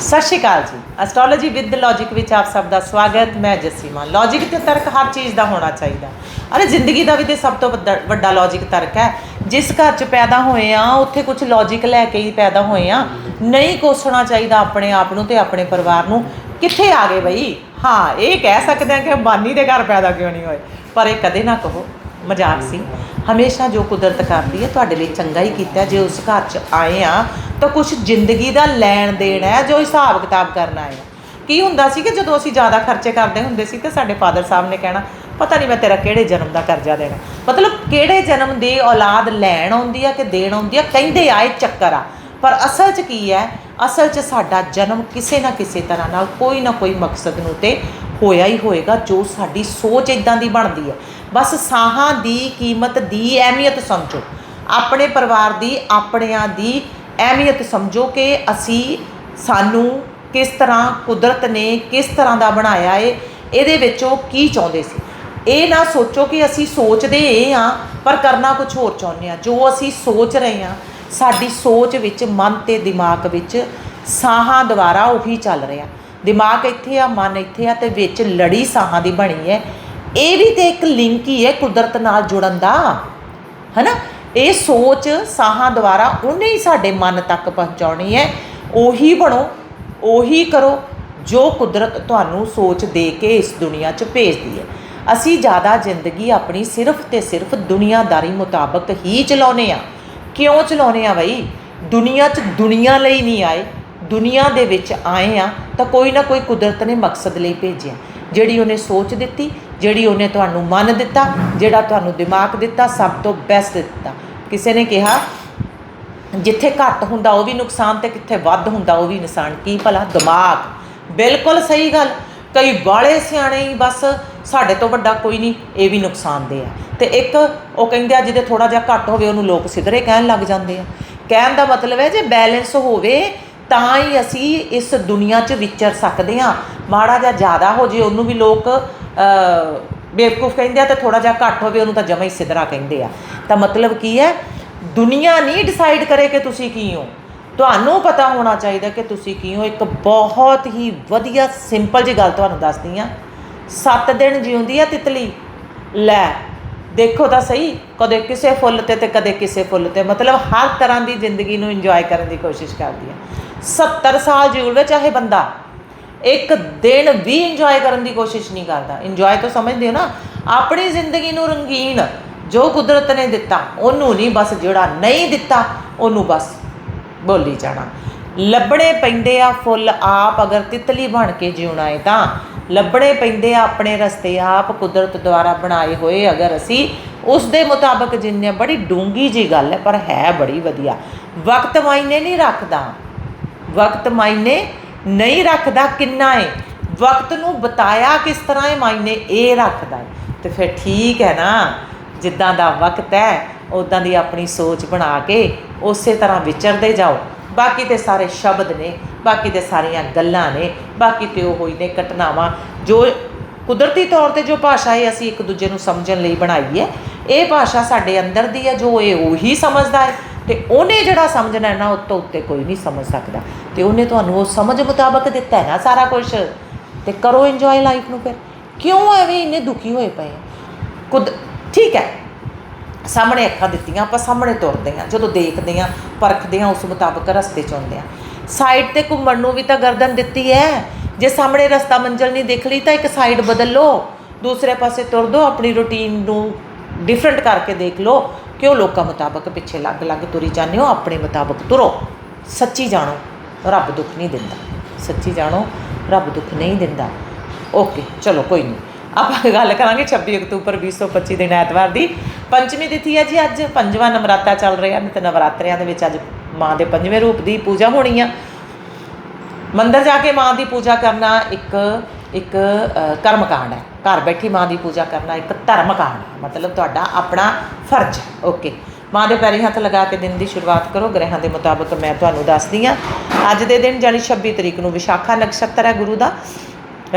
ਸਤਿ ਸ਼੍ਰੀ ਅਕਾਲ ਜੀ। Astrology with logic ਵਿੱਚ ਆਪ ਸਭ ਦਾ ਸਵਾਗਤ। ਮੈਂ ਜਸੀਮਾ। ਲੌਜੀਕ ਤੇ ਤਰਕ ਹਰ ਚੀਜ਼ ਦਾ ਹੋਣਾ ਚਾਹੀਦਾ। ਅਰੇ ਜ਼ਿੰਦਗੀ ਦਾ ਵੀ ਤੇ ਸਭ ਤੋਂ ਵੱਡਾ- ਵੱਡਾ ਲੌਜੀਕ ਤਰਕ ਹੈ। ਜਿਸ ਘਰ 'ਚ ਪੈਦਾ ਹੋਏ ਆ, ਉੱਥੇ ਕੁਝ ਲੌਜੀਕ ਲੈ ਕੇ ਹੀ ਪੈਦਾ ਹੋਏ ਆ। ਨਹੀਂ ਕੋਸਣਾ ਚਾਹੀਦਾ ਆਪਣੇ ਆਪ ਨੂੰ ਤੇ ਆਪਣੇ ਪਰਿਵਾਰ ਨੂੰ। ਕਿੱਥੇ ਆ ਗਏ ਬਈ? ਹਾਂ, ਇਹ ਕਹਿ ਸਕਦੇ ਆ ਕਿ ਅੰਬਾਨੀ ਦੇ ਘਰ ਪੈਦਾ ਕਿਉਂ ਨਹੀਂ ਹੋਏ। ਪਰ ਇਹ ਕਦੇ ਨਾ ਕਹੋ, ਮਜ਼ਾਕ ਸੀ। ਹਮੇਸ਼ਾ ਜੋ ਕੁਦਰਤ ਕਰਦੀ ਹੈ, ਤੁਹਾਡੇ ਲਈ ਚੰਗਾ ਹੀ ਕੀਤਾ ਜੇ ਉਸ ਘਰ 'ਚ ਆਏ ਆ ਤਾਂ ਕੁਝ ਜ਼ਿੰਦਗੀ ਦਾ ਲੈਣ ਦੇਣ ਹੈ ਜੋ ਹਿਸਾਬ ਕਿਤਾਬ ਕਰਨਾ ਹੈ ਕੀ ਹੁੰਦਾ ਸੀ ਕਿ ਜਦੋਂ ਅਸੀਂ ਜ਼ਿਆਦਾ ਖਰਚੇ ਕਰਦੇ ਹੁੰਦੇ ਸੀ ਤੇ ਸਾਡੇ ਫਾਦਰ ਸਾਹਿਬ ਨੇ ਕਹਿਣਾ, ਪਤਾ ਨਹੀਂ ਮੈਂ ਤੇਰਾ ਕਿਹੜੇ ਜਨਮ ਦਾ ਕਰਜ਼ਾ ਦੇਣਾ। ਮਤਲਬ ਕਿਹੜੇ ਜਨਮ ਦੀ ਔਲਾਦ ਲੈਣ ਆਉਂਦੀ ਆ ਕਿ ਦੇਣ ਆਉਂਦੀ ਆ, ਕਹਿੰਦੇ ਆ ਇਹ ਚੱਕਰ ਆ। ਪਰ ਅਸਲ 'ਚ ਕੀ ਹੈ? ਅਸਲ 'ਚ ਸਾਡਾ ਜਨਮ ਕਿਸੇ ਨਾ ਕਿਸੇ ਤਰ੍ਹਾਂ ਨਾਲ ਕੋਈ ਨਾ ਕੋਈ ਮਕਸਦ ਨੂੰ ਤੇ ਹੋਇਆ ਹੀ ਹੋਏਗਾ, ਜੋ ਸਾਡੀ ਸੋਚ ਇਦਾਂ ਦੀ ਬਣਦੀ ਹੈ ਬਸ ਸਾਹਾਂ ਦੀ ਕੀਮਤ ਦੀ ਅਹਿਮੀਅਤ ਸਮਝੋ। ਆਪਣੇ ਪਰਿਵਾਰ ਦੀ, ਆਪਣਿਆਂ ਦੀ ਅਹਿਮੀਅਤ ਸਮਝੋ ਕਿ ਅਸੀਂ ਸਾਨੂੰ ਕਿਸ ਤਰ੍ਹਾਂ ਕੁਦਰਤ ਨੇ ਕਿਸ ਤਰ੍ਹਾਂ ਦਾ ਬਣਾਇਆ ਏ, ਇਹਦੇ ਵਿੱਚ ਉਹ ਕੀ ਚਾਹੁੰਦੇ ਸੀ? ਇਹ ਨਾ ਸੋਚੋ ਕਿ ਅਸੀਂ ਸੋਚਦੇ ਇਹ ਆ ਪਰ ਕਰਨਾ ਕੁਝ ਹੋਰ ਚਾਹੁੰਦੇ ਆ ਜੋ ਅਸੀਂ ਸੋਚ ਰਹੇ ਆ ਸਾਡੀ ਸੋਚ ਵਿੱਚ, ਮਨ ਤੇ ਦਿਮਾਗ ਵਿੱਚ ਸਾਹਾਂ ਦੁਆਰਾ ਉਹੀ ਚੱਲ ਰਿਹਾ। ਦਿਮਾਗ ਇੱਥੇ ਆ, ਮਨ ਇੱਥੇ ਆ ਤੇ ਵਿੱਚ ਲੜੀ ਸਾਹਾਂ ਦੀ ਬਣੀ ਹੈ। ਇਹ ਵੀ ਤੇ ਇੱਕ ਲਿੰਕ ਹੀ ਹੈ ਕੁਦਰਤ ਨਾਲ ਜੁੜਨ ਦਾ, ਹਨਾ? ਇਹ ਸੋਚ ਸਾਹਾਂ ਦੁਆਰਾ ਉਹਨੇ ਹੀ ਸਾਡੇ ਮਨ ਤੱਕ ਪਹੁੰਚਾਉਣੀ ਹੈ। ਉਹੀ ਬਣੋ, ਉਹੀ ਕਰੋ, ਜੋ ਕੁਦਰਤ ਤੁਹਾਨੂੰ ਸੋਚ ਦੇ ਕੇ ਇਸ ਦੁਨੀਆ 'ਚ ਭੇਜਦੀ ਹੈ। ਅਸੀਂ ਜ਼ਿਆਦਾ ਜ਼ਿੰਦਗੀ ਆਪਣੀ ਸਿਰਫ ਤੇ ਸਿਰਫ ਦੁਨੀਆਦਾਰੀ ਮੁਤਾਬਕ ਹੀ ਚਲਾਉਨੇ ਆ ਕਿਉਂ ਚਲਾਉਨੇ ਆ ਬਈ? ਦੁਨੀਆ 'ਚ ਦੁਨੀਆ ਲਈ ਨਹੀਂ ਆਏ, ਦੁਨੀਆ ਦੇ ਵਿੱਚ ਆਏ ਆ ਤਾਂ ਕੋਈ ਨਾ ਕੋਈ ਕੁਦਰਤ ਨੇ ਮਕਸਦ ਲਈ ਭੇਜਿਆ। ਜਿਹੜੀ ਉਹਨੇ ਸੋਚ ਦਿੱਤੀ, ਜਿਹੜੀ ਉਹਨੇ ਤੁਹਾਨੂੰ ਮਨ ਦਿੱਤਾ, ਜਿਹੜਾ ਤੁਹਾਨੂੰ ਦਿਮਾਗ ਦਿੱਤਾ, ਸਭ ਤੋਂ ਬੈਸਟ ਦਿੱਤਾ। ਕਿਸੇ ਨੇ ਕਿਹਾ, ਜਿੱਥੇ ਘੱਟ ਹੁੰਦਾ ਉਹ ਵੀ ਨੁਕਸਾਨ ਤੇ ਕਿੱਥੇ ਵੱਧ ਹੁੰਦਾ ਉਹ ਵੀ ਨੁਕਸਾਨ। ਕੀ ਭਲਾ ਦਿਮਾਗ? ਬਿਲਕੁਲ ਸਹੀ ਗੱਲ। ਕਈ ਬਾਲੇ ਸਿਆਣੇ ਹੀ ਬਸ ਸਾਡੇ ਤੋਂ ਵੱਡਾ ਕੋਈ ਨਹੀਂ, ਇਹ ਵੀ ਨੁਕਸਾਨਦੇ ਆ। ਤੇ ਇੱਕ ਉਹ ਕਹਿੰਦੇ ਆ, ਜਿਹਦੇ ਥੋੜਾ ਜਿਹਾ ਘੱਟ ਹੋਵੇ, ਉਹਨੂੰ ਲੋਕ ਸਿਧਰੇ ਕਹਿਣ ਲੱਗ ਜਾਂਦੇ ਆ। ਕਹਿਣ ਦਾ ਮਤਲਬ ਹੈ, ਜੇ ਬੈਲੈਂਸ ਹੋਵੇ, ਤਾਂ ਹੀ ਅਸੀਂ ਇਸ ਦੁਨੀਆ 'ਚ ਵਿਚਰ ਸਕਦੇ ਆ ਮਾੜਾ ਜਿਹਾ ਜ਼ਿਆਦਾ ਹੋ ਜੇ, ਉਹਨੂੰ ਵੀ ਲੋਕ ਬੇਵਕੂਫ ਕਹਿੰਦੇ ਆ ਤੇ ਥੋੜਾ ਜਿਹਾ ਘੱਟ ਹੋਵੇ, ਉਹਨੂੰ ਤਾਂ ਜਮਾ ਹੀ ਸਿੱਧਰਾ ਕਹਿੰਦੇ ਆ। ਤਾਂ ਮਤਲਬ ਕੀ ਹੈ? ਦੁਨੀਆ ਨਹੀਂ ਡਿਸਾਈਡ ਕਰੇ ਕਿ ਤੁਸੀਂ ਕੀ ਹੋ। ਤੁਹਾਨੂੰ ਪਤਾ ਹੋਣਾ ਚਾਹੀਦਾ ਕਿ ਤੁਸੀਂ ਕੀ ਹੋ। ਇੱਕ ਬਹੁਤ ਹੀ ਵਧੀਆ ਸਿੰਪਲ ਜੀ ਗੱਲ ਤੁਹਾਨੂੰ ਦੱਸਦੀ ਆ 7 ਦਿਨ ਜਿਉਂਦੀ ਆ ਤਿਤਲੀ। ਲੈ, ਦੇਖੋ ਤਾਂ ਸਹੀ, ਕਦੇ ਕਿਸੇ ਫੁੱਲ ਤੇ ਤੇ ਕਦੇ ਕਿਸੇ ਫੁੱਲ ਤੇ। ਮਤਲਬ ਹਰ ਤਰ੍ਹਾਂ ਦੀ ਜ਼ਿੰਦਗੀ ਨੂੰ ਇੰਜੋਏ ਕਰਨ ਦੀ ਕੋਸ਼ਿਸ਼ ਕਰਦੀ ਆ। 70 ਸਾਲ ਜਿਉਵੇ ਚਾਹੇ ਬੰਦਾ। ਇੱਕ ਦਿਨ ਵੀ ਇੰਜੋਏ ਕਰਨ ਦੀ ਕੋਸ਼ਿਸ਼ ਨਹੀਂ ਕਰਦਾ। ਇੰਜੋਏ ਤਾਂ ਸਮਝਦੇ ਹੋ ਨਾ? ਆਪਣੀ ਜ਼ਿੰਦਗੀ ਨੂੰ ਰੰਗੀਨ ਜੋ ਕੁਦਰਤ ਨੇ ਦਿੱਤਾ, ਉਹਨੂੰ ਨਹੀਂ, ਬਸ ਜਿਹੜਾ ਨਹੀਂ ਦਿੱਤਾ, ਉਹਨੂੰ ਬਸ ਬੋਲੀ ਜਾਣਾ। ਲੱਭਣੇ ਪੈਂਦੇ ਆ ਫੁੱਲ ਆਪ, ਅਗਰ ਤਿਤਲੀ ਬਣ ਕੇ ਜਿਉਣਾ ਹੈ ਤਾਂ। ਲੱਭਣੇ ਪੈਂਦੇ ਆ ਆਪਣੇ ਰਸਤੇ ਆਪ, ਕੁਦਰਤ ਦੁਆਰਾ ਬਣਾਏ ਹੋਏ। ਅਗਰ ਅਸੀਂ ਉਸ ਦੇ ਮੁਤਾਬਕ ਜਿੰਨੇ, ਬੜੀ ਡੂੰਗੀ ਜੀ ਗੱਲ ਹੈ, ਪਰ ਹੈ ਬੜੀ ਵਧੀਆ। ਵਕਤ ਮਾਇਨੇ ਨਹੀਂ ਰੱਖਦਾ। ਵਕਤ ਮਾਇਨੇ ਨਹੀਂ ਰੱਖਦਾ ਕਿੰਨਾ ਹੈ ਵਕਤ ਨੂੰ ਬਤਾਇਆ ਕਿਸ ਤਰ੍ਹਾਂ ਹੈ ਮਾਇਨੇ ਇਹ ਰੱਖਦਾ ਹੈ ਤੇ ਫਿਰ ਠੀਕ ਹੈ ਨਾ, ਜਿੱਦਾਂ ਦਾ ਵਕਤ ਹੈ ਉਦਾਂ ਦੀ ਆਪਣੀ ਸੋਚ ਬਣਾ ਕੇ ਉਸੇ ਤਰ੍ਹਾਂ ਵਿਚਰਦੇ ਜਾਓ। ਬਾਕੀ ਤੇ ਸਾਰੇ ਸ਼ਬਦ ਨੇ, ਬਾਕੀ ਤੇ ਸਾਰੀਆਂ ਗੱਲਾਂ ਨੇ, ਬਾਕੀ ਤੇ ਉਹ ਹੋਈ ਨੇ ਘਟਨਾਵਾਂ। ਜੋ ਕੁਦਰਤੀ ਤੌਰ ਤੇ ਜੋ ਭਾਸ਼ਾ ਹੈ ਅਸੀਂ ਇੱਕ ਦੂਜੇ ਨੂੰ ਸਮਝਣ ਲਈ ਬਣਾਈ ਹੈ ਇਹ ਭਾਸ਼ਾ ਸਾਡੇ ਅੰਦਰ ਦੀ ਹੈ, ਜੋ ਇਹ ਉਹੀ ਸਮਝਦਾ ਹੈ ਤੇ ਉਹਨੇ ਜਿਹੜਾ ਸਮਝਣਾ ਨਾ, ਉਹ ਤੋਂ ਉੱਤੇ ਕੋਈ ਨਹੀਂ ਸਮਝ ਸਕਦਾ। ਤੇ ਉਹਨੇ ਤੁਹਾਨੂੰ ਉਹ ਸਮਝ ਮੁਤਾਬਕ ਦਿੱਤਾ ਹੈ ਨਾ ਸਾਰਾ ਕੁਝ ਤੇ ਕਰੋ ਇੰਜੋਏ ਲਾਈਫ ਨੂੰ ਫਿਰ। ਕਿਉਂ ਐਵੇਂ ਇੰਨੇ ਦੁਖੀ ਹੋਏ ਪਏ ਆ? ਕੁਦ ਠੀਕ ਹੈ। ਸਾਹਮਣੇ ਅੱਖਾਂ ਦਿੱਤੀਆਂ, ਆਪਾਂ ਸਾਹਮਣੇ ਤੁਰਦੇ ਆ ਜਦੋਂ ਦੇਖਦੇ ਆ ਪਰਖਦੇ ਆ ਉਸ ਮੁਤਾਬਕ ਰਸਤੇ ਚ ਆਉਂਦੇ ਆ ਸਾਈਡ ਤੇ ਘੁੰਮਣ ਨੂੰ ਵੀ ਤਾਂ ਗਰਦਨ ਦਿੱਤੀ ਹੈ। ਜੇ ਸਾਹਮਣੇ ਰਸਤਾ ਮੰਜ਼ਲ ਨਹੀਂ ਦੇਖ ਲਈ ਤਾਂ ਇੱਕ ਸਾਈਡ ਬਦਲ ਲਓ। ਦੂਸਰੇ ਪਾਸੇ ਤੁਰ ਦੋ, ਆਪਣੀ ਰੁਟੀਨ ਨੂੰ ਡਿਫਰੈਂਟ ਕਰਕੇ ਦੇਖ ਲਓ। ਕਿਉਂ ਲੋਕਾਂ ਮੁਤਾਬਕ ਪਿੱਛੇ ਲੱਗ ਲੱਗ ਤੁਰੀ ਜਾਂਦੇ ਹੋ? ਆਪਣੇ ਮੁਤਾਬਕ ਤੁਰੋ। ਸੱਚੀ ਜਾਣੋ, ਰੱਬ ਦੁੱਖ ਨਹੀਂ ਦਿੰਦਾ। ਸੱਚੀ ਜਾਣੋ, ਰੱਬ ਦੁੱਖ ਨਹੀਂ ਦਿੰਦਾ। ਓਕੇ, ਚਲੋ ਕੋਈ ਨਹੀਂ। ਆਪਾਂ ਗੱਲ ਕਰਾਂਗੇ 26 ਅਕਤੂਬਰ 2025 ਦਿਨ ਐਤਵਾਰ ਦੀ। ਪੰਚਮੀ ਤਿਥੀ ਹੈ ਜੀ ਅੱਜ। ਪੰਜਵਾਂ ਨਵਰਾਤਾ ਚੱਲ ਰਿਹਾ। ਨੇ ਤੇ ਨਵਰਾਤਰਿਆਂ ਦੇ ਵਿੱਚ ਅੱਜ ਮਾਂ ਦੇ ਪੰਜਵੇਂ ਰੂਪ ਦੀ ਪੂਜਾ ਹੋਣੀ ਆ। ਮੰਦਰ ਜਾ ਕੇ ਮਾਂ ਦੀ ਪੂਜਾ ਕਰਨਾ ਇੱਕ ਇੱਕ ਕਰਮ ਕਾਂਡ ਹੈ। ਘਰ ਬੈਠੀ ਮਾਂ ਦੀ ਪੂਜਾ ਕਰਨਾ ਇੱਕ ਧਰਮ ਕਾਂਡ ਹੈ। ਮਤਲਬ ਤੁਹਾਡਾ ਆਪਣਾ ਫਰਜ਼ ਹੈ। ਓਕੇ। ਮਾਂ ਦੇ ਪੈਰੀ ਹੱਥ ਲਗਾ ਕੇ ਦਿਨ ਦੀ ਸ਼ੁਰੂਆਤ ਕਰੋ। ਗ੍ਰਹਿਾਂ ਦੇ ਮੁਤਾਬਕ ਮੈਂ ਤੁਹਾਨੂੰ ਦੱਸਦੀ ਹਾਂ। ਅੱਜ ਦੇ ਦਿਨ ਜਾਨੀ 26 ਤਰੀਕ ਨੂੰ ਵਿਸ਼ਾਖਾ ਨਕਸ਼ਤਰ ਹੈ ਗੁਰੂ ਦਾ।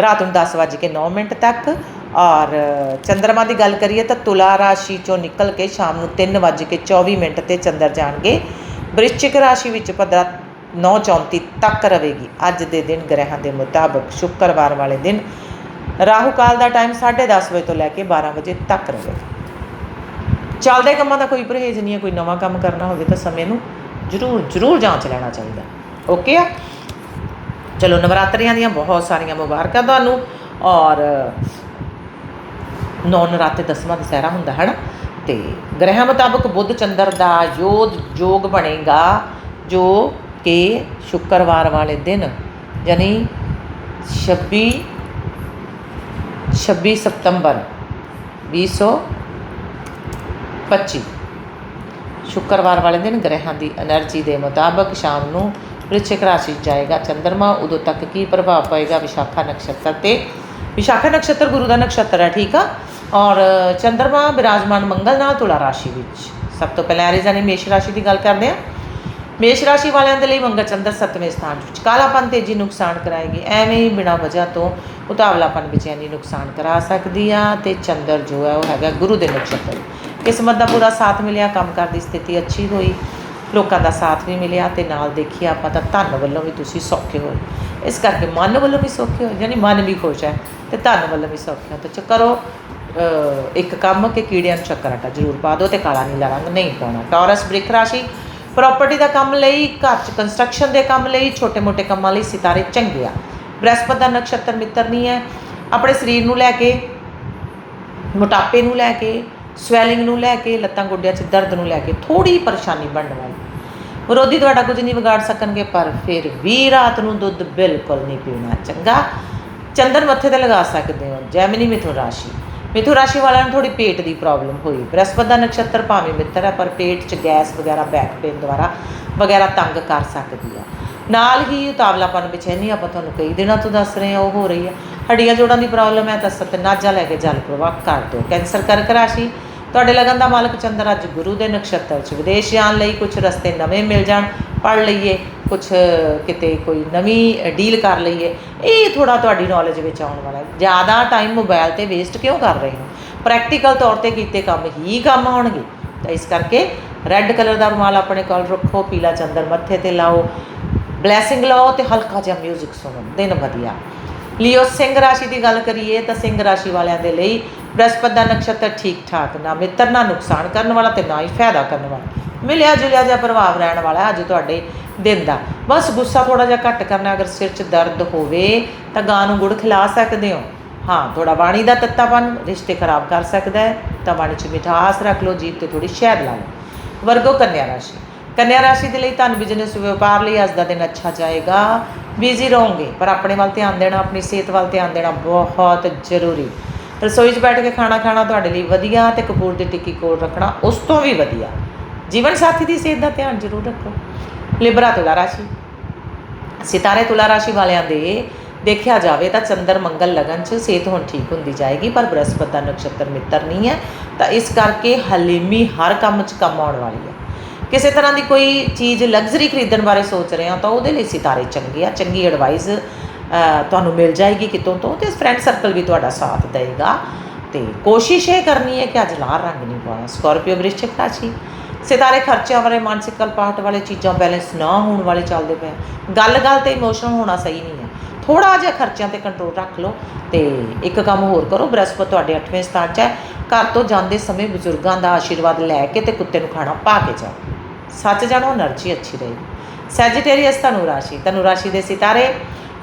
ਰਾਤ ਨੂੰ 10:09 ਮਿੰਟ ਤੱਕ। ਔਰ ਚੰ드ਰਮਾ ਦੀ ਗੱਲ ਕਰੀਏ ਤਾਂ ਤੁਲਾ ਰਾਸ਼ੀ ਚੋਂ ਨਿਕਲ ਕੇ ਸ਼ਾਮ ਨੂੰ 3:24 ਮਿੰਟ ਤੇ ਚੰਦਰ ਜਾਣਗੇ। ਬ੍ਰਿਸ਼ਚਿਕ ਰਾਸ਼ੀ ਵਿੱਚ ਭਦਰਾ 9:34 ਤੱਕ ਰਹੇਗੀ। ਅੱਜ ਦੇ ਦਿਨ ਗ੍ਰਹਿਾਂ ਦੇ ਮੁਤਾਬਕ ਸ਼ੁੱਕਰਵਾਰ ਵਾਲੇ ਦਿਨ ਰਾਹੂ ਕਾਲ ਦਾ ਟਾਈਮ 10:30 ਵਜੇ ਤੋਂ ਲੈ ਕੇ 12 ਵਜੇ ਤੱਕ ਰਹੇਗਾ। ਚੱਲਦੇ ਕੰਮਾਂ ਦਾ ਕੋਈ ਪਰਹੇਜ਼ ਨਹੀਂ ਹੈ, ਕੋਈ ਨਵਾਂ ਕੰਮ ਕਰਨਾ ਹੋਵੇ ਤਾਂ ਸਮੇਂ ਨੂੰ ਜ਼ਰੂਰ ਜ਼ਰੂਰ ਜਾਂਚ ਲੈਣਾ ਚਾਹੀਦਾ। ਓਕੇ ਆ? ਚਲੋ, ਨਵਰਾਤਰੀਆਂ ਦੀਆਂ ਬਹੁਤ ਸਾਰੀਆਂ ਮੁਬਾਰਕਾਂ ਤੁਹਾਨੂੰ ਔਰ ਨੌ ਨਰਾਤੇ ਦਸਵਾਂ ਦੁਸਹਿਰਾ ਹੁੰਦਾ ਹੈ ਨਾ ਤੇ ਗ੍ਰਹਿ ਮੁਤਾਬਕ ਬੁੱਧ ਚੰਦਰ ਦਾ ਯੋਧ, ਯੋਗ ਬਣੇਗਾ, ਜੋ ਕੇ ਸ਼ੁੱਕਰਵਾਰ ਵਾਲੇ ਦਿਨ, ਯਾਨੀ 26 26 ਸਤੰਬਰ 2025 ਸ਼ੁੱਕਰਵਾਰ ਵਾਲੇ ਦਿਨ ਗ੍ਰਹਿਾਂ ਦੀ એનર્ਜੀ ਦੇ ਮੁਤਾਬਕ ਸ਼ਾਮ ਨੂੰ ਵ੍ਰਿਸ਼ਚਿਕ ਰਾਸ਼ੀ ਜਾਏਗਾ। ਚੰ드ਰਮਾ ਉਦੋਂ ਤੱਕ ਕੀ ਪ੍ਰਭਾਵ ਪਏਗਾ? ਵਿਸ਼ਾਖਾ ਨਕਸ਼ਤਰ ਤੇ। ਵਿਸ਼ਾਖਾ ਨਕਸ਼ਤਰ ਗੁਰੂ ਦਾ ਨਕਸ਼ਤਰ ਹੈ, ਠੀਕ ਆ? ਔਰ ਚੰ드ਰਮਾ ਬਿਰਾਜਮਾਨ ਮੰਗਲ ਨਾਲ ਤੁਲਾ ਰਾਸ਼ੀ ਵਿੱਚ। ਸਭ ਤੋਂ ਪਹਿਲਾਂ ਐਰੀਜ਼ ਐਨੀਮੇਸ਼ ਰਾਸ਼ੀ ਦੀ ਗੱਲ ਕਰਦੇ ਆ ਮੇਸ਼ ਰਾਸ਼ੀ ਵਾਲਿਆਂ ਦੇ ਲਈ ਮੰਗਲ ਚੰਦਰ ਸੱਤਵੇਂ ਸਥਾਨ ਵਿੱਚ ਕਾਲਾਪਨ ਤੇਜ਼ੀ ਨੁਕਸਾਨ ਕਰਾਏਗੀ। ਐਵੇਂ ਹੀ ਬਿਨਾਂ ਵਜ੍ਹਾ ਤੋਂ ਉਤਾਵਲਾਪਨ ਬੇਚੈਨੀ ਨੁਕਸਾਨ ਕਰਾ ਸਕਦੀ ਆ ਤੇ ਚੰਦਰ ਜੋ ਹੈ ਉਹ ਹੈਗਾ ਗੁਰੂ ਦੇ ਨਕਸ਼ਤਰ ਕਿਸਮਤ ਦਾ ਪੂਰਾ ਸਾਥ ਮਿਲਿਆ ਕੰਮਕਾਰ ਦੀ ਸਥਿਤੀ ਅੱਛੀ ਹੋਈ, ਲੋਕਾਂ ਦਾ ਸਾਥ ਵੀ ਮਿਲਿਆ ਤੇ ਨਾਲ ਦੇਖੀਏ ਆਪਾਂ ਤਾਂ ਧਨ ਵੱਲੋਂ ਵੀ ਤੁਸੀਂ ਸੌਖੇ ਹੋਏ। ਇਸ ਕਰਕੇ ਮਨ ਵੱਲੋਂ ਵੀ ਸੌਖੇ ਹੋਏ, ਯਾਨੀ ਮਨ ਵੀ ਖੁਸ਼ ਹੈ ਤੇ ਧਨ ਵੱਲੋਂ ਵੀ ਸੌਖੇ ਹੋ ਤੇ ਚ ਇੱਕ ਕੰਮ ਕਿ ਕੀੜਿਆਂ ਨੂੰ ਚੱਕਰ ਆਟਾ ਜ਼ਰੂਰ ਪਾ ਦਿਓ ਤੇ ਕਾਲਾ ਨੀਲਾ ਰੰਗ ਨਹੀਂ ਪਾਉਣਾ। ਟੌਰਸ ਬ੍ਰਿਕ ਰਾਸ਼ੀ ਪ੍ਰਾਪਰਟੀ ਦਾ ਕੰਮ ਲਈ, ਘਰ ਚ ਕੰਸਟਰਕਸ਼ਨ ਦੇ ਕੰਮ ਲਈ ਛੋਟੇ-ਮੋਟੇ ਕੰਮਾਂ ਲਈ ਸਿਤਾਰੇ ਚੰਗੇ ਆ। ਬ੍ਰਹਸਪਤ ਦਾ ਨਕਸ਼ਤਰ ਮਿੱਤਰ ਨਹੀਂ ਹੈ। ਆਪਣੇ ਸਰੀਰ ਨੂੰ ਲੈ ਕੇ, ਮੋਟਾਪੇ ਨੂੰ ਲੈ ਕੇ, ਸਵੈਲਿੰਗ ਨੂੰ ਲੈ ਕੇ, ਲੱਤਾਂ ਗੋਡਿਆਂ 'ਚ ਦਰਦ ਨੂੰ ਲੈ ਕੇ ਥੋੜੀ ਪਰੇਸ਼ਾਨੀ ਬਣਨ ਵਾਲੀ। ਵਿਰੋਧੀ ਤੁਹਾਡਾ ਕੁਝ ਨਹੀਂ ਵਿਗਾੜ ਸਕਣਗੇ, ਪਰ ਫਿਰ ਵੀ ਰਾਤ ਨੂੰ ਦੁੱਧ ਬਿਲਕੁਲ ਨਹੀਂ ਪੀਣਾ। ਚੰਗਾ? ਚੰਦਨ ਮੱਥੇ ਤੇ ਲਗਾ ਸਕਦੇ ਹੋ। ਜੈਮਨੀ ਮਿਥੁਨ ਰਾਸ਼ੀ। ਮਿਥੁਨ ਰਾਸ਼ੀ ਵਾਲਿਆਂ ਨੂੰ ਥੋੜੀ ਪੇਟ ਦੀ ਪ੍ਰੋਬਲਮ ਹੋਈ। ਬ੍ਰਹਸਪਤ ਦਾ ਨਕਸ਼ਤਰ ਭਾਵੇਂ ਮਿੱਤਰ ਹੈ, ਪਰ ਪੇਟ 'ਚ ਗੈਸ ਵਗੈਰਾ ਬੈਕ ਪੇਨ ਦੁਆਰਾ ਵਗੈਰਾ ਤੰਗ ਕਰ ਸਕਦੀ ਹੈ। ਨਾਲ ਹੀ ਉਤਾਵਲਾਪਨ ਬੇਚੈਨੀ ਆਪਾਂ ਤੁਹਾਨੂੰ ਕਈ ਦਿਨਾਂ ਤੋਂ ਦੱਸ ਰਹੇ ਹਾਂ, ਉਹ ਹੋ ਰਹੀ ਹੈ। ਹੱਡੀਆਂ ਜੋੜਾਂ ਦੀ ਪ੍ਰੋਬਲਮ ਹੈ, ਤਾਂ ਸਤ ਨਾਜਾ ਲੈ ਕੇ ਜਲ ਪ੍ਰਵਾਹ ਕਰ ਦਿਓ। ਕੈਂਸਰ ਕਰਕ ਰਾਸ਼ੀ, ਤੁਹਾਡੇ ਲਗਨ ਦਾ ਮਾਲਕ ਚੰਦਰ ਅੱਜ ਗੁਰੂ ਦੇ ਨਕਸ਼ਤਰ 'ਚ। ਵਿਦੇਸ਼ ਜਾਣ ਲਈ ਕੁਝ ਰਸਤੇ ਨਵੇਂ ਮਿਲ ਜਾਣ ਪੜ ਲਈਏ ਕੁਝ ਕਿਤੇ ਕੋਈ ਨਵੀਂ ਡੀਲ ਕਰ ਲਈਏ, ਇਹ ਥੋੜਾ ਤੁਹਾਡੀ ਨੌਲੇਜ ਵਿੱਚ ਆਉਣ ਵਾਲਾ ਜ਼ਿਆਦਾ ਟਾਈਮ ਮੋਬਾਈਲ ਤੇ ਵੇਸਟ ਕਿਉਂ ਕਰ ਰਹੇ ਹੋ? ਪ੍ਰੈਕਟੀਕਲ ਤੌਰ ਤੇ ਕੀਤੇ ਕੰਮ ਹੀ ਕੰਮ ਆਉਣਗੇ। ਤਾਂ ਇਸ ਕਰਕੇ ਰੈੱਡ ਕਲਰ ਦਾ ਰੁਮਾਲ ਆਪਣੇ ਕੋਲ ਰੱਖੋ, ਪੀਲਾ ਚੰਦਰ ਮੱਥੇ ਤੇ ਲਾਓ। ਬਲੇਸਿੰਗ ਲਓ ਤੇ ਹਲਕਾ ਜਿਹਾ 뮤직 ਸੁਣੋ। ਦਿਨ ਵਧੀਆ। ਲਿਓ, ਸਿੰਘ ਰਾਸ਼ੀ ਦੀ ਗੱਲ ਕਰੀਏ ਤਾਂ ਸਿੰਘ ਰਾਸ਼ੀ ਵਾਲਿਆਂ ਦੇ ਲਈ ਬ੍ਰਹਸਪਤ ਦਾ ਨਕਸ਼ਤਰ ਠੀਕ ਠਾਕ ਨਾ ਮਿੱਤਰ, ਨਾ ਨੁਕਸਾਨ ਕਰਨ ਵਾਲਾ ਤੇ ਨਾ ਹੀ ਫਾਇਦਾ ਕਰਨ ਵਾਲਾ। ਮਿਲਿਆ ਜੁਲਿਆ ਜਿਹਾ ਪ੍ਰਭਾਵ ਰਹਿਣ ਵਾਲਾ ਅੱਜ ਤੁਹਾਡੇ ਦਿਨ ਦਾ। ਬਸ ਗੁੱਸਾ ਥੋੜਾ ਜਿਹਾ ਘੱਟ ਕਰਨਾ, ਅਗਰ ਸਿਰ 'ਚ ਦਰਦ ਹੋਵੇ ਤਾਂ ਗਾਂ ਨੂੰ ਗੁੜ ਖਿਲਾ ਸਕਦੇ ਹੋ। ਹਾਂ ਥੋੜਾ ਬਾਣੀ ਦਾ ਤੱਤਾਪਨ ਰਿਸ਼ਤੇ ਖਰਾਬ ਕਰ ਸਕਦਾ ਹੈ, ਤਾਂ ਬਾਣੀ 'ਚ ਮਿਠਾਸ ਰੱਖ ਲਓ, ਜੀਭ ਤੇ ਥੋੜੀ ਸ਼ਹਿਦ ਲਾ ਲਓ। ਵਰਗੋ ਕੰਨਿਆ ਰਾਸ਼ੀ। ਕੰਨਿਆ ਰਾਸ਼ੀ ਦੇ ਲਈ ਤੁਹਾਨੂੰ ਬਿਜ਼ਨਸ ਵਪਾਰ ਲਈ ਅੱਜ ਦਾ ਦਿਨ ਅੱਛਾ ਜਾਏਗਾ। ਬਿਜ਼ੀ ਰਹੋਗੇ, ਪਰ ਆਪਣੇ ਵੱਲ ਧਿਆਨ ਦੇਣਾ, ਆਪਣੀ ਸਿਹਤ ਵੱਲ ਧਿਆਨ ਦੇਣਾ ਬਹੁਤ ਜ਼ਰੂਰੀ। ਰਸੋਈ 'ਚ ਬੈਠ ਕੇ ਖਾਣਾ ਖਾਣਾ ਤੁਹਾਡੇ ਲਈ ਵਧੀਆ ਤੇ ਕਪੂਰ ਦੀ ਟਿੱਕੀ ਕੋਲ ਰੱਖਣਾ, ਉਸ ਤੋਂ ਵੀ ਵਧੀਆ। ਜੀਵਨ ਸਾਥੀ ਦੀ ਸਿਹਤ ਦਾ ਧਿਆਨ ਜ਼ਰੂਰ ਰੱਖੋ। ਲਿਬਰਾ ਤੁਲਾ ਰਾਸ਼ੀ। ਸਿਤਾਰੇ ਤੁਲਾ ਰਾਸ਼ੀ ਵਾਲਿਆਂ ਦੇ ਦੇਖਿਆ ਜਾਵੇ ਤਾਂ ਚੰਦਰ ਮੰਗਲ ਲਗਨ 'ਚ ਸਿਹਤ ਹੁਣ ਠੀਕ ਹੁੰਦੀ ਜਾਏਗੀ, ਪਰ ਬ੍ਰਹਸਪਤ ਦਾ ਨਕਸ਼ਤਰ ਮਿੱਤਰ ਨਹੀਂ ਹੈ, ਤਾਂ ਇਸ ਕਰਕੇ ਹਲੀਮੀ ਹਰ ਕੰਮ 'ਚ ਕੰਮ ਆਉਣ ਵਾਲੀ ਹੈ। ਕਿਸੇ ਤਰ੍ਹਾਂ ਦੀ ਕੋਈ ਚੀਜ਼ ਲਗਜ਼ਰੀ ਖਰੀਦਣ ਬਾਰੇ ਸੋਚ ਰਹੇ ਹੋ ਤਾਂ ਉਹਦੇ ਲਈ ਸਿਤਾਰੇ ਚੰਗੇ ਆ। ਚੰਗੀ ਐਡਵਾਈਸ ਤੁਹਾਨੂੰ ਮਿਲ ਜਾਏਗੀ ਕਿਤੋਂ ਤੋਂ ਤੇ ਫਰੈਂਡ ਸਰਕਲ ਵੀ ਤੁਹਾਡਾ ਸਾਥ ਦੇਵੇਗਾ ਤੇ ਕੋਸ਼ਿਸ਼ ਇਹ ਕਰਨੀ ਹੈ ਕਿ ਅੱਜ ਲਾਲ ਰੰਗ ਨਹੀਂ ਪਾਉਣਾ ਸਕੋਰਪੀਓ ਵ੍ਰਿਸ਼ਚਿਕ ਰਾਸ਼ੀ ਸਿਤਾਰੇ ਖਰਚਿਆਂ ਵਾਲੇ ਮਾਨਸਿਕ ਕਲਪਾਹਟ ਵਾਲੇ ਚੀਜ਼ਾਂ ਬੈਲੈਂਸ ਨਾ ਹੋਣ ਵਾਲੇ ਚੱਲਦੇ ਪਏ ਗੱਲ-ਗੱਲ ਤੇ ਇਮੋਸ਼ਨਲ ਹੋਣਾ ਸਹੀ ਨਹੀਂ ਹੈ ਥੋੜਾ ਜਿਹਾ ਖਰਚਿਆਂ ਤੇ ਕੰਟਰੋਲ ਰੱਖ ਲਓ ਤੇ ਇੱਕ ਕੰਮ ਹੋਰ ਕਰੋ, ਬ੍ਰਹਸਪਤ ਤੁਹਾਡੇ 8ਵੇਂ ਸਥਾਨ 'ਚ ਹੈ। ਘਰ ਤੋਂ ਜਾਂਦੇ ਸਮੇਂ ਬਜ਼ੁਰਗਾਂ ਦਾ ਆਸ਼ੀਰਵਾਦ ਲੈ ਕੇ ਤੇ ਕੁੱਤੇ ਨੂੰ ਖਾਣਾ ਪਾ ਕੇ ਜਾਓ। ਸੱਚ ਜਾਣੋ, એનર્ਜੀ ਅੱਛੀ ਰਹੇਗੀ। ਸੈਜੀਟੇਰੀਅਸ ਧਨੂ ਰਾਸ਼ੀ ਧਨੂ ਰਾਸ਼ੀ ਦੇ ਸਿਤਾਰੇ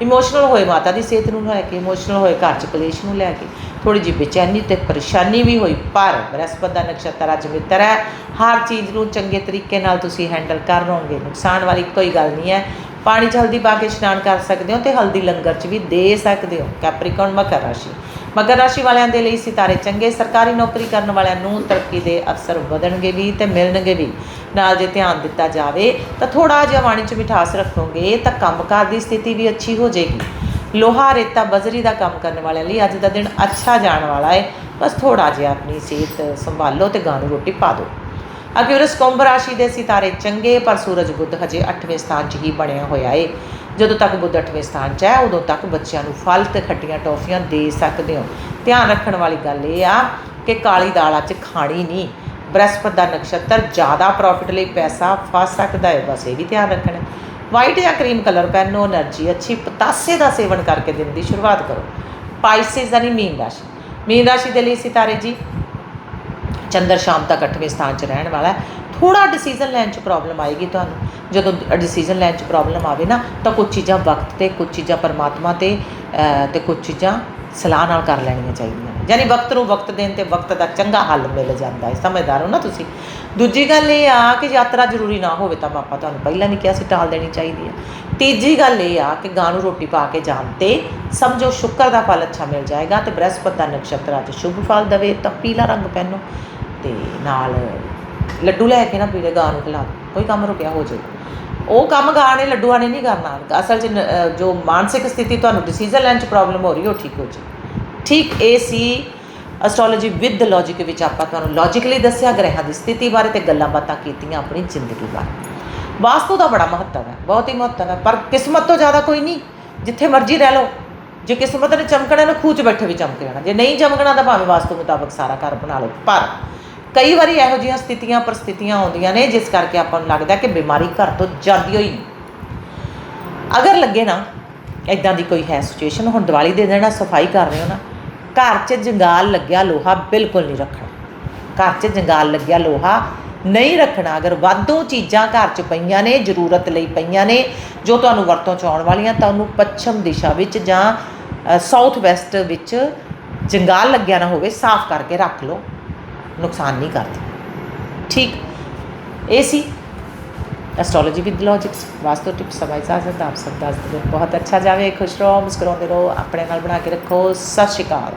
ਇਮੋਸ਼ਨਲ ਹੋਏ ਮਾਤਾ ਦੀ ਸਿਹਤ ਨੂੰ ਲੈ ਕੇ ਇਮੋਸ਼ਨਲ ਹੋਏ ਘਰ ਚ ਕਲੇਸ਼ ਨੂੰ ਲੈ ਕੇ ਥੋੜੀ ਜਿਹੀ ਬੇਚੈਨੀ ਤੇ ਪਰੇਸ਼ਾਨੀ ਵੀ ਹੋਈ। ਪਰ ਬ੍ਰਹਸਪਤ ਦਾ ਨਕਸ਼ਤਰ ਅੱਜ ਮਿੱਤਰ ਹੈ। ਹਰ ਚੀਜ਼ ਨੂੰ ਚੰਗੇ ਤਰੀਕੇ ਨਾਲ ਤੁਸੀਂ ਹੈਂਡਲ ਕਰ ਲਓਗੇ। ਨੁਕਸਾਨ ਵਾਲੀ ਕੋਈ ਗੱਲ ਨਹੀਂ ਹੈ। ਪਾਣੀ 'ਚ ਹਲਦੀ ਪਾ ਕੇ ਇਸ਼ਨਾਨ ਕਰ ਸਕਦੇ ਹੋ ਤੇ ਹਲਦੀ ਲੰਗਰ 'ਚ ਵੀ ਦੇ ਸਕਦੇ ਹੋ। ਕੈਪਰੀਕੌਨ ਮਕਰ ਰਾਸ਼ੀ। ਮਕਰ ਰਾਸ਼ੀ ਵਾਲਿਆਂ ਦੇ ਲਈ ਸਿਤਾਰੇ ਚੰਗੇ, ਸਰਕਾਰੀ ਨੌਕਰੀ ਕਰਨ ਵਾਲਿਆਂ ਨੂੰ ਤਰੱਕੀ ਦੇ ਅਵਸਰ ਵਧਣਗੇ ਵੀ ਤੇ ਮਿਲਣਗੇ ਵੀ। ਨਾਲ ਜੇ ਧਿਆਨ ਦਿੱਤਾ ਜਾਵੇ ਤਾਂ ਥੋੜਾ ਜਿਹਾ ਵਾਣੀ 'ਚ ਮਿਠਾਸ ਰੱਖੋਗੇ ਤਾਂ ਕੰਮਕਾਰ ਦੀ ਸਥਿਤੀ ਵੀ ਅੱਛੀ ਹੋ ਜਾਏਗੀ। ਲੋਹਾ ਰੇਤਾ ਬਜ਼ਰੀ ਦਾ ਕੰਮ ਕਰਨ ਵਾਲਿਆਂ ਲਈ ਅੱਜ ਦਾ ਦਿਨ ਅੱਛਾ ਜਾਣ ਵਾਲਾ ਹੈ ਬਸ ਥੋੜਾ ਜਿਹਾ ਆਪਣੀ ਸਿਹਤ ਸੰਭਾਲੋ ਤੇ ਗਾਂ ਨੂੰ ਰੋਟੀ ਪਾ ਦਿਓ। ਅਕਿਊਰਸ ਕੁੰਭ ਰਾਸ਼ੀ ਦੇ ਸਿਤਾਰੇ ਚੰਗੇ, ਪਰ ਸੂਰਜ ਬੁੱਧ ਹਜੇ 8ਵੇਂ ਸਥਾਨ 'ਚ ਹੀ ਬਣਿਆ ਹੋਇਆ ਏ। ਜਦੋਂ ਤੱਕ ਬੁੱਧ ਅੱਠਵੇਂ ਸਥਾਨ 'ਚ ਹੈ, ਉਦੋਂ ਤੱਕ ਬੱਚਿਆਂ ਨੂੰ ਫਲ ਤੇ ਖੱਟੀਆਂ ਟੋਫੀਆਂ ਦੇ ਸਕਦੇ ਹੋ। ਧਿਆਨ ਰੱਖਣ ਵਾਲੀ ਗੱਲ ਇਹ ਆ ਕਿ ਕਾਲੀ ਦਾਲ ਅੱਜ ਖਾਣੀ ਨਹੀਂ। ਬ੍ਰਹਸਪਤ ਦਾ ਨਕਸ਼ਤਰ ਜ਼ਿਆਦਾ ਪ੍ਰੋਫਿਟ ਲਈ ਪੈਸਾ ਫਸ ਸਕਦਾ ਹੈ, ਬਸ ਇਹ ਵੀ ਧਿਆਨ ਰੱਖਣਾ। ਵਾਈਟ ਜਾਂ ਕਰੀਮ ਕਲਰ ਪੈਨੋ એનર્ਜੀ ਅੱਛੀ ਪਤਾਸੇ ਦਾ ਸੇਵਨ ਕਰਕੇ ਦਿਨ ਦੀ ਸ਼ੁਰੂਆਤ ਕਰੋ। ਪਾਈਸਿਸ ਯਾਨੀ ਮੀਨ ਰਾਸ਼ੀ। ਮੀਨ ਰਾਸ਼ੀ ਦੇ ਲਈ ਸਿਤਾਰੇ ਜੀ, ਚੰਦਰ ਸ਼ਾਮ ਤੱਕ 8ਵੇਂ ਸਥਾਨ 'ਚ ਰਹਿਣ ਵਾਲਾ ਥੋੜਾ ਡਿਸੀਜਨ ਲੈਣ 'ਚ ਪ੍ਰੋਬਲਮ ਆਏਗੀ ਤੁਹਾਨੂੰ। ਜਦੋਂ ਡਿਸੀਜਨ ਲੈਣ 'ਚ ਪ੍ਰੋਬਲਮ ਆਵੇ ਨਾ ਤਾਂ ਕੁਝ ਚੀਜ਼ਾਂ ਵਕਤ ਤੇ ਕੁਝ ਚੀਜ਼ਾਂ ਪਰਮਾਤਮਾ ਤੇ ਅਹ, ਤੇ ਕੁਝ ਚੀਜ਼ਾਂ ਸਲਾਹ ਨਾਲ ਕਰ ਲੈਣੀਆਂ ਚਾਹੀਦੀਆਂ ਯਾਨੀ ਵਕਤ ਨੂੰ ਵਕਤ ਦੇਣ ਤੇ ਵਕਤ ਦਾ ਚੰਗਾ ਹੱਲ ਮਿਲ ਜਾਂਦਾ ਹੈ। ਸਮਝਦਾਰ ਹੋ ਨਾ ਤੁਸੀਂ? ਦੂਜੀ ਗੱਲ ਇਹ ਆ ਕਿ ਯਾਤਰਾ ਜ਼ਰੂਰੀ ਨਾ ਹੋਵੇ ਤਾਂ ਆਪਾਂ ਤੁਹਾਨੂੰ ਪਹਿਲਾਂ ਨਹੀਂ ਕਿਹਾ ਸੀ ਟਾਲ ਦੇਣੀ ਚਾਹੀਦੀ ਹੈ। ਤੀਜੀ ਗੱਲ ਇਹ ਆ ਕਿ ਗਾਂ ਨੂੰ ਰੋਟੀ ਪਾ ਕੇ ਜਾਣ ਤੇ ਸਮਝੋ ਸ਼ੁੱਕਰ ਦਾ ਫਲ ਅੱਛਾ ਮਿਲ ਜਾਏਗਾ ਤੇ ਬ੍ਰਹਸਪਤ ਦਾ ਨਕਸ਼ਤਰ ਅੱਜ ਸ਼ੁਭ ਫਲ ਦਵੇ ਤਾਂ ਪੀਲਾ ਰੰਗ ਪਹਿਨੋ ਤੇ ਨਾਲ ਲੱਡੂ ਲੈ ਕੇ ਨਾ ਪੀਲੇ ਗਾਂ ਨੂੰ ਖਿਲਾ ਦਿਓ। ਕੋਈ ਕੰਮ ਰੁਕਿਆ, ਹੋ ਜਾਏ ਉਹ ਕੰਮ ਗਾਂ ਨੇ ਲੱਡੂਆਂ ਨੇ ਨਹੀਂ ਕਰਨਾ। ਅਸਲ 'ਚ ਜੋ ਮਾਨਸਿਕ ਸਥਿਤੀ ਤੁਹਾਨੂੰ ਡਿਸੀਜਨ ਲੈਣ 'ਚ ਪ੍ਰੋਬਲਮ ਹੋ ਰਹੀ ਉਹ ਠੀਕ ਹੋ ਜਾਏ ਠੀਕ ਇਹ ਸੀ ਐਸਟ੍ਰੋਲੋਜੀ ਵਿਦ ਲੌਜੀਕ ਵਿੱਚ ਆਪਾਂ ਤੁਹਾਨੂੰ ਲੌਜੀਕਲੀ ਦੱਸਿਆ, ਗ੍ਰਹਿਾਂ ਦੀ ਸਥਿਤੀ ਬਾਰੇ ਤੇ ਗੱਲਾਂ ਬਾਤਾਂ ਕੀਤੀਆਂ ਆਪਣੀ ਜ਼ਿੰਦਗੀ ਬਾਰੇ। ਵਾਸਤੂ ਦਾ ਬੜਾ ਮਹੱਤਵ ਹੈ, ਬਹੁਤ ਹੀ ਮਹੱਤਵ ਹੈ, ਪਰ ਕਿਸਮਤ ਤੋਂ ਜ਼ਿਆਦਾ ਕੋਈ ਨਹੀਂ। ਜਿੱਥੇ ਮਰਜ਼ੀ ਰਹਿ ਲਓ। ਜੇ ਕਿਸਮਤ ਨੇ ਚਮਕਣਾ ਨਾ ਖੂਚ ਬੈਠੇ ਵੀ ਚਮਕ ਜਾਣਾ। ਜੇ ਨਹੀਂ ਚਮਕਣਾ, ਤਾਂ ਭਾਵੇਂ ਵਾਸਤੂ ਮੁਤਾਬਕ ਸਾਰਾ ਘਰ ਬਣਾ ਲਓ। ਪਰ ਕਈ ਵਾਰੀ ਇਹੋ ਜਿਹੀਆਂ ਸਥਿਤੀਆਂ, ਪਰਸਥਿਤੀਆਂ ਆਉਂਦੀਆਂ ਨੇ, ਜਿਸ ਕਰਕੇ ਆਪਾਂ ਨੂੰ ਲੱਗਦਾ ਕਿ ਬਿਮਾਰੀ ਘਰ ਤੋਂ ਜਾਂਦੀ ਹੋਈ ਨਹੀਂ। ਅਗਰ ਲੱਗੇ ਨਾ ਇਦਾਂ ਦੀ ਕੋਈ ਹੈ ਸਿਚੁਏਸ਼ਨ ਹੁਣ ਦੀਵਾਲੀ ਦੇ ਦਿਨ ਨਾ ਸਫ਼ਾਈ ਕਰ ਰਹੇ ਹੋ ਨਾ, ਘਰ 'ਚ ਜੰਗਾਲ ਲੱਗਿਆ ਲੋਹਾ ਬਿਲਕੁਲ ਨਹੀਂ ਰੱਖਣਾ। ਘਰ 'ਚ ਜੰਗਾਲ ਲੱਗਿਆ ਲੋਹਾ ਨਹੀਂ ਰੱਖਣਾ। ਅਗਰ ਵਾਧੂ ਚੀਜ਼ਾਂ ਘਰ 'ਚ ਪਈਆਂ ਨੇ, ਜ਼ਰੂਰਤ ਲਈ ਪਈਆਂ ਨੇ, ਜੋ ਤੁਹਾਨੂੰ ਵਰਤੋਂ 'ਚ ਆਉਣ ਵਾਲੀਆਂ ਤੁਹਾਨੂੰ ਪੱਛਮ ਦਿਸ਼ਾ ਵਿੱਚ ਜਾਂ ਸਾਊਥ ਵੈਸਟ ਵਿੱਚ ਜੰਗਾਲ ਲੱਗਿਆ ਨਾ ਹੋਵੇ, ਸਾਫ਼ ਕਰਕੇ ਰੱਖ ਲਓ। ਨੁਕਸਾਨ ਨਹੀਂ ਕਰਦੀ। ਠੀਕ। ਇਹ ਸੀ ਐਸਟ੍ਰੋਲੋਜੀ ਵਿਦ ਲੌਜਿਕਸ ਵਾਸਤੋ ਟਿਪਸ ਸਮਾਈ ਸਾਜ਼ਤ ਆਪ ਸਭ ਦਾ ਦਿਨ ਬਹੁਤ ਅੱਛਾ ਜਾਵੇ। ਖੁਸ਼ ਰਹੋ, ਮੁਸਕਰਾਉਂਦੇ ਰਹੋ, ਆਪਣੇ ਨਾਲ ਬਣਾ ਕੇ ਰੱਖੋ। ਸਤਿ ਸ਼੍ਰੀ ਅਕਾਲ।